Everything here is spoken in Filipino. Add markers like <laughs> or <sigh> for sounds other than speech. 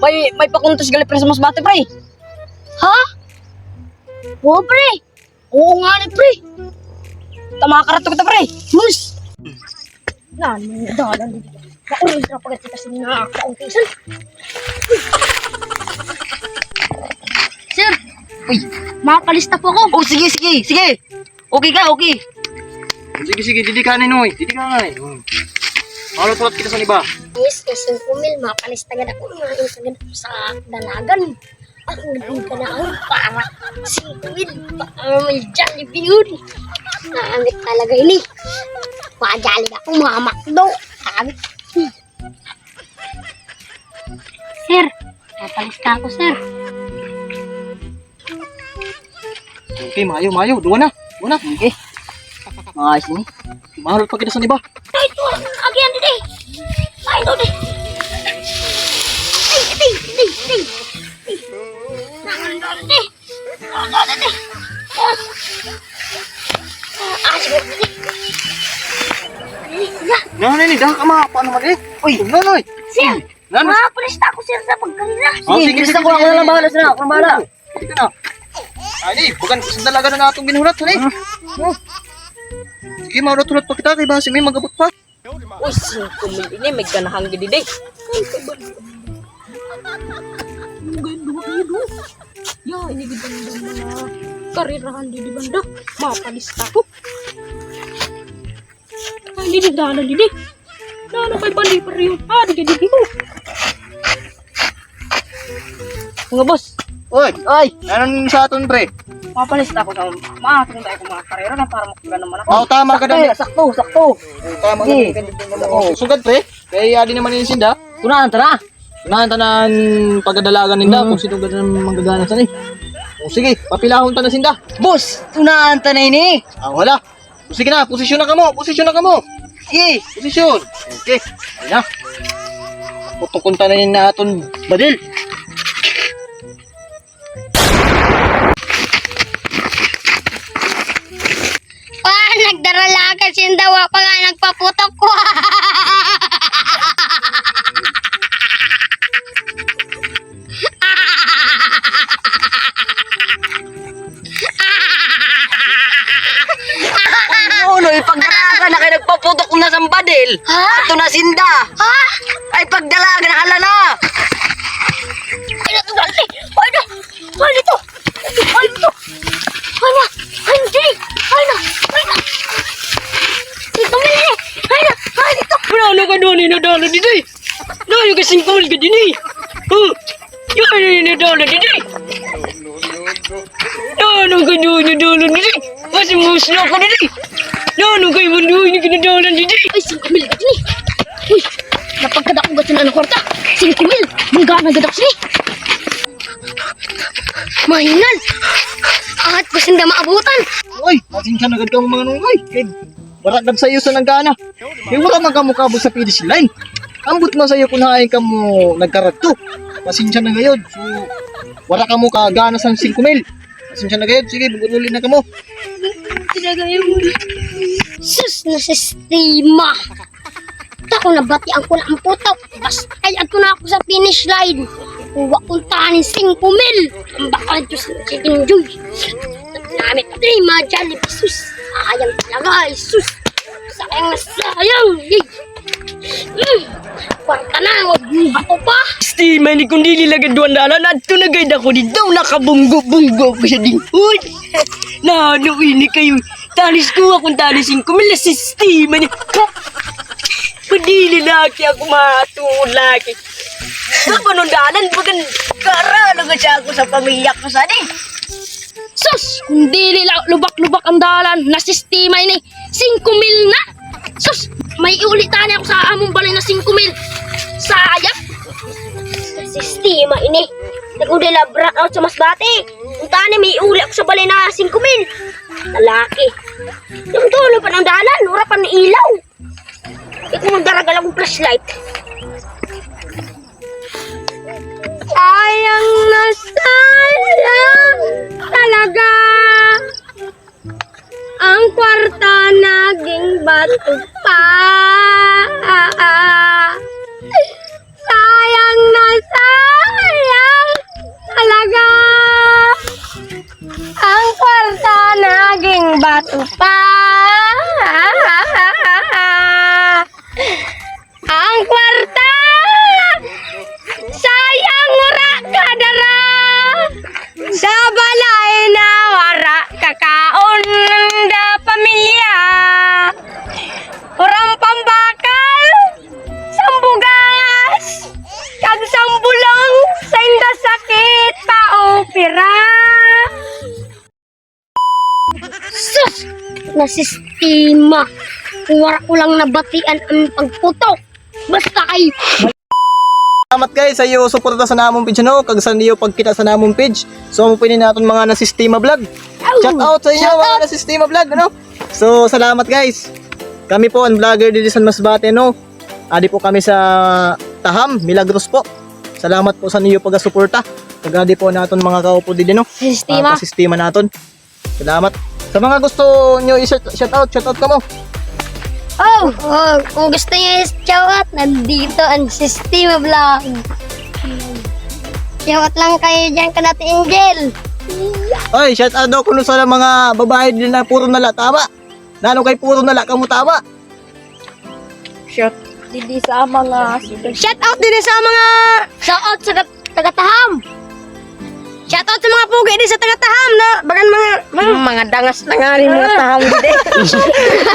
May, may pakuntos gali pre sa mas bate, pre. Ha? Oo, pre. Oo nga ni, pre. Tamakarato kita, pre. Mus! Lalo dalan dito. Nakulit na pagkat kasi na kauntisan. Sir, Uy. makapalista po ako. Oh, sige, sige, sige. Okay ka, okay. Sige, sige, didikanin oy. Didikanin. Hmm. Malutulat kita sa iba. Yes, kasi kumil, makapalista agad ako. Makapalista agad ako sa dalagan. Ako naging ka na ako para si kumil. Para may Jollibee yun. Naamit talaga ini. Majalig ako, mga makdo. Naamit. Hmm. Sir, napalista ako, sir. Okay, mayo, mayo. Duwa na. Duwa na. Okay. Maayos ni. Mahalot pa kita sa iba. Ay, ito, didi. Ay, didi, didi, didi. Nangan didi. Nangan didi. Ah, sige, didi. Didi, na. Nanay ni, dahil ka mga paano man eh. Uy, nanay. Sir, Nanay. mga pulis na ako, sir, sa pagkanina. Oh, Sige, sige, ko ako na lang bahala sila. Ako na bahala. Sige na. Ay, bukan sa dalaga na natong ginulat, sanay. Oh. Sige, malutulat pa kita kay basi may magabot pa. Uy, singko mil ini. May ganahang gidi, day. Ya, ini ganda na karirahan di banda. Mapalista ko. Ay, hindi dana didi. Dana kay bali pa rin. Ah, di didi ko. Mga boss. Oy, Ay, anong sa aton, pre? Mapalista ako sa maatong tayo ko mga karera na para makuga naman ako. Oh, tama ka dami. sakto, sakto. Tama ka dami. Oh, sugad, pre. Kaya adi naman yung sinda. Tunahan, tara. Unahan tanan pagdadalagan ninda kung sino ganda manggagana sa ni. O sige, papilahon ta na sinda. Boss, tunahan ta na ini. Ah, wala. O, sige na, posisyon na kamo, posisyon na kamo. Sige. Posisyon. Okay, ayun na. Putukunta na yun na aton badil. Siya daw pa nga nagpaputok ko. Uno, ipagdalaga na kayo nagpaputok na sa badil. Ha? Ito na sinda. ha? Ay, pagdalaga na hala na. Wala ka doon inadala dito eh. Layo ka singkol ka din eh. Oh, yan yung inadala dito eh. Ano ka doon inadala dito eh. Kasi muslo ka dito eh. Ano ka yung doon inadala dito eh. Ay, 5 mil gani. Uy, napagkada ko gato na ng kwarta. 5 mil. Manggana gadak sini. Mahinan. At ko sinda maabutan. Oy, asin ka na agad kang mga nungoy. Kay, barakad sa iyo sa nagana. Kay wala man kamo kabog sa finish line. Ambot man sa iyo kung hain ka mo nagkaradto. Pasensya na ngayon. So, wala ka mo kagana sa 5 mil. Pasensya na ngayon. Sige, bugulin na kamo. Sus na sistema. Tako na bati ang kuna ang putok. Basta ay ato na ako sa finish line. Huwag kong tanin 5 mil. Ang bakal Diyos ng chicken joy. Namit pati mga Jollibee. Sus, sayang talaga. Sus. Sayang na sayang. Mm. Kwarta na. Bato pa. Estima ni kung dili lagad duwan dalan at tunagay ako di daw nakabunggo-bunggo ko siya din. Uy! <laughs> Na ano ini kayo? Talis ko akong talisin ko mila si estima ni. Padili laki ako matungod laki. Sa panundalan, bagan karalo ka siya ako sa pamilya ko sa di. Sus, kung dili lubak-lubak ang dalan, nasistima ini, 5 mil na. Sus, may iulitan ako sa among balay na 5 mil. Sayang. Nasistima ini. Nagudi la out sa masbate. Kung tani may iuli ako sa balay na 5 mil. Lalaki. Yung tulo pa ng dalan, wala pa ng ilaw. Ikaw ang daragal akong flashlight. Naging bato pa. Sayang Sus! Nasistima. Wala ko lang nabatian ang pagputok. Basta kay Salamat guys sa iyo suporta sa namong page no kag sa niyo pagkita sa namong page. So mo pinin naton mga nasistema vlog. Shout out sa inyo mga nasistema vlog ano. So salamat guys. Kami po ang vlogger dito sa Masbate no. Adi po kami sa Taham, Milagros po. Salamat po sa niyo pagasuporta. Kagadi po naton mga kaupo dito no. sistema. Ah, sistema naton. Salamat. Sa mga gusto nyo i-shout shout out, shout out ka mo. Oh, oh, kung gusto niyo i-shoutout, nandito ang Sistema Vlog. Shoutout lang kayo dyan ka natin, Angel. Oy, shout out daw kuno sa mga babae din na puro nala tama. Nano kay puro nala kamo tama. Didi sa mga Shoutout din sa mga... Shoutout sa taga- taga-taham. Shoutout sa mga pugi din sa taga-taham na bagan mga... mga dangas na nga rin mga tahang didi. <laughs>